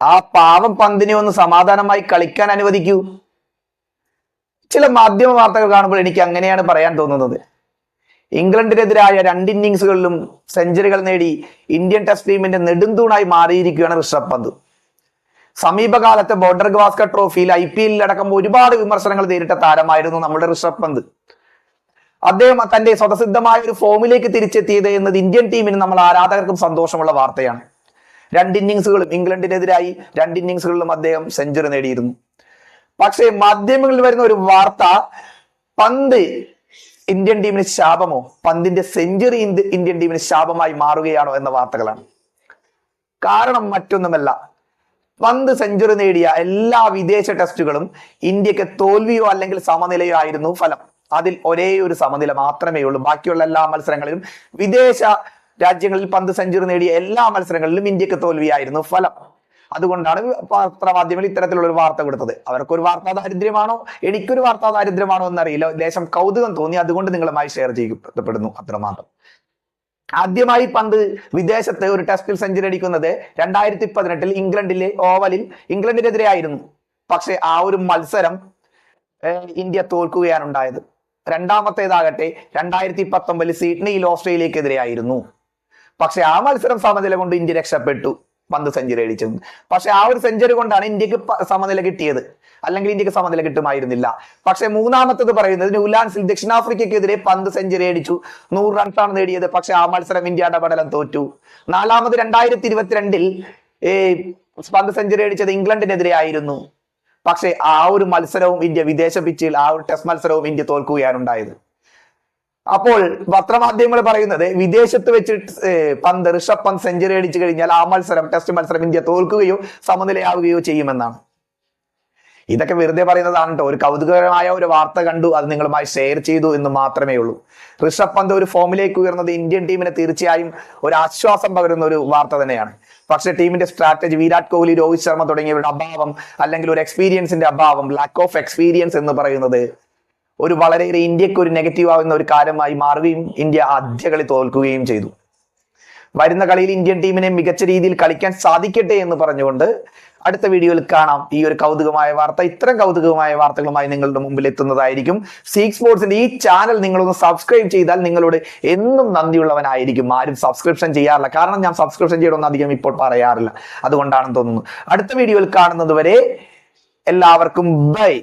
ആ പാവം പന്തിനെ ഒന്ന് സമാധാനമായി കളിക്കാൻ അനുവദിക്കൂ. ചില മാധ്യമ വാർത്തകൾ കാണുമ്പോൾ എനിക്ക് അങ്ങനെയാണ് പറയാൻ തോന്നുന്നത്. ഇംഗ്ലണ്ടിനെതിരായ രണ്ട് ഇന്നിങ്സുകളിലും സെഞ്ചുറികൾ നേടി ഇന്ത്യൻ ടെസ്റ്റ് ടീമിന്റെ നെടുന്തൂണായി മാറിയിരിക്കുകയാണ് ഋഷഭ് പന്ത്. സമീപകാലത്തെ ബോർഡർ ഗവാസ്കർ ട്രോഫിയിൽ ഐ പി എല്ലിൽ അടക്കം ഒരുപാട് വിമർശനങ്ങൾ നേരിട്ട താരമായിരുന്നു നമ്മുടെ ഋഷഭ് പന്ത്. അദ്ദേഹം തന്റെ സ്വതസിദ്ധമായ ഒരു ഫോമിലേക്ക് തിരിച്ചെത്തിയത് എന്നത് ഇന്ത്യൻ ടീമിന് നമ്മൾ ആരാധകർക്കും സന്തോഷമുള്ള വാർത്തയാണ്. രണ്ട് ഇന്നിങ്സുകളും ഇംഗ്ലണ്ടിനെതിരായി രണ്ട് ഇന്നിങ്സുകളിലും അദ്ദേഹം സെഞ്ചുറി നേടിയിരുന്നു. പക്ഷേ മാധ്യമങ്ങളിൽ വരുന്ന ഒരു വാർത്ത പന്ത് ഇന്ത്യൻ ടീമിന് ശാപമോ? പന്തിന്റെ സെഞ്ചുറി ഇന്ത്യൻ ടീമിന് ശാപമായി മാറുകയാണോ എന്ന വാർത്തകളാണ്. കാരണം മറ്റൊന്നുമല്ല. പന്ത് സെഞ്ചുറി നേടിയ എല്ലാ വിദേശ ടെസ്റ്റുകളും ഇന്ത്യയ്ക്ക് തോൽവിയോ അല്ലെങ്കിൽ സമനിലയോ ആയിരുന്നു ഫലം. അതിൽ ഒരേ ഒരു സമനില മാത്രമേ ഉള്ളൂ ബാക്കിയുള്ള എല്ലാ മത്സരങ്ങളിലും വിദേശ രാജ്യങ്ങളിൽ പന്ത് സെഞ്ചുറി നേടിയ എല്ലാ മത്സരങ്ങളിലും ഇന്ത്യയ്ക്ക് തോൽവിയായിരുന്നു ഫലം. അതുകൊണ്ടാണ് പത്രമാധ്യമങ്ങൾ ഇത്തരത്തിലുള്ള ഒരു വാർത്ത കൊടുത്തത്. അവർക്കൊരു വാർത്താ ദാരിദ്ര്യമാണോ? എനിക്കൊരു വാർത്താ ദാരിദ്ര്യമാണോ എന്നറിയില്ല. ലേശം കൗതുകം തോന്നി. അതുകൊണ്ട് നിങ്ങളുമായി ഷെയർ ചെയ്യപ്പെടുന്നു അത്രമാത്രം. ആദ്യമായി പന്ത് വിദേശത്ത് ഒരു ടെസ്റ്റിൽ സെഞ്ചുറി അടിക്കുന്നത് രണ്ടായിരത്തി പതിനെട്ടിൽ ഇംഗ്ലണ്ടിലെ ഓവലിൽ ഇംഗ്ലണ്ടിനെതിരെ ആയിരുന്നു പക്ഷെ ആ ഒരു മത്സരം ഇന്ത്യ തോൽക്കുകയാണ് ഉണ്ടായത്. രണ്ടാമത്തേതാകട്ടെ രണ്ടായിരത്തി പത്തൊമ്പതിൽ സിഡ്നിയിൽ ഓസ്ട്രേലിയക്കെതിരെയായിരുന്നു. പക്ഷെ ആ മത്സരം സമനില കൊണ്ട് ഇന്ത്യ രക്ഷപ്പെട്ടു. പന്ത് സെഞ്ചുറി അടിച്ചത് പക്ഷെ ആ ഒരു സെഞ്ചുറി കൊണ്ടാണ് ഇന്ത്യയ്ക്ക് സമനില കിട്ടിയത്. അല്ലെങ്കിൽ ഇന്ത്യയ്ക്ക് സമനില കിട്ടുമായിരുന്നില്ല. പക്ഷെ മൂന്നാമത്തത് പറയുന്നത് ന്യൂലാൻഡ്സിൽ ദക്ഷിണാഫ്രിക്കയ്ക്കെതിരെ പന്ത് സെഞ്ചുറി അടിച്ചു. നൂറ് റൺസാണ് നേടിയത്. പക്ഷെ ആ മത്സരം ഇന്ത്യ ഇടപെടലം തോറ്റു. നാലാമത് രണ്ടായിരത്തി ഇരുപത്തിരണ്ടിൽ ഏ പന്ത് സെഞ്ചുറി അടിച്ചത് ഇംഗ്ലണ്ടിനെതിരെ ആയിരുന്നു. പക്ഷെ ആ ഒരു മത്സരവും ഇന്ത്യ വിദേശ പിച്ചിൽ ആ ഒരു ടെസ്റ്റ് മത്സരവും ഇന്ത്യ തോൽക്കുകയാണ് ഉണ്ടായത്. അപ്പോൾ പത്രമാധ്യമങ്ങൾ പറയുന്നത് വിദേശത്ത് വെച്ച് പന്ത് ഋഷഭ് പന്ത് സെഞ്ചുറി അടിച്ചു കഴിഞ്ഞാൽ ആ മത്സരം ടെസ്റ്റ് മത്സരം ഇന്ത്യ തോൽക്കുകയോ സമനിലയാവുകയോ ചെയ്യുമെന്നാണ്. ഇതൊക്കെ വെറുതെ പറയുന്നതാണ് കേട്ടോ ഒരു കൗതുകകരമായ ഒരു വാർത്ത കണ്ടു അത് നിങ്ങളുമായി ഷെയർ ചെയ്തു എന്ന് മാത്രമേ ഉള്ളൂ. ഋഷഭ് പന്ത് ഒരു ഫോമിലേക്ക് ഉയർന്നത് ഇന്ത്യൻ ടീമിനെ തീർച്ചയായും ഒരു ആശ്വാസം പകരുന്ന ഒരു വാർത്ത തന്നെയാണ്. പക്ഷേ ടീമിന്റെ സ്ട്രാറ്റജി വിരാട് കോഹ്ലി രോഹിത് ശർമ്മ തുടങ്ങിയവരുടെ അഭാവം അല്ലെങ്കിൽ ഒരു എക്സ്പീരിയൻസിന്റെ അഭാവം ലാക്ക് ഓഫ് എക്സ്പീരിയൻസ് എന്ന് പറയുന്നത് ഒരു വളരെയേറെ ഇന്ത്യയ്ക്ക് ഒരു നെഗറ്റീവ് ആകുന്ന ഒരു കാര്യമായി മാറുകയും ഇന്ത്യ ആദ്യ കളി തോൽക്കുകയും ചെയ്തു. വരുന്ന കളിയിൽ ഇന്ത്യൻ ടീമിനെ മികച്ച രീതിയിൽ കളിക്കാൻ സാധിക്കട്ടെ എന്ന് പറഞ്ഞുകൊണ്ട് അടുത്ത വീഡിയോയിൽ കാണാം. ഈ ഒരു കൗതുകമായ വാർത്ത. ഇത്തരം കൗതുകമായ വാർത്തകളുമായി നിങ്ങളുടെ മുമ്പിൽ എത്തുന്നതായിരിക്കും. സീക്ക് സ്പോർട്സിന്റെ ഈ ചാനൽ നിങ്ങളൊന്ന് സബ്സ്ക്രൈബ് ചെയ്താൽ നിങ്ങളോട് എന്നും നന്ദിയുള്ളവനായിരിക്കും. ആരും സബ്സ്ക്രിപ്ഷൻ ചെയ്യാറില്ല. കാരണം ഞാൻ സബ്സ്ക്രിപ്ഷൻ ചെയ്യണമെന്ന് അധികം ഇപ്പോൾ പറയാറില്ല. അതുകൊണ്ടാണെന്ന് തോന്നുന്നു. അടുത്ത വീഡിയോയിൽ കാണുന്നത് വരെ എല്ലാവർക്കും ബൈ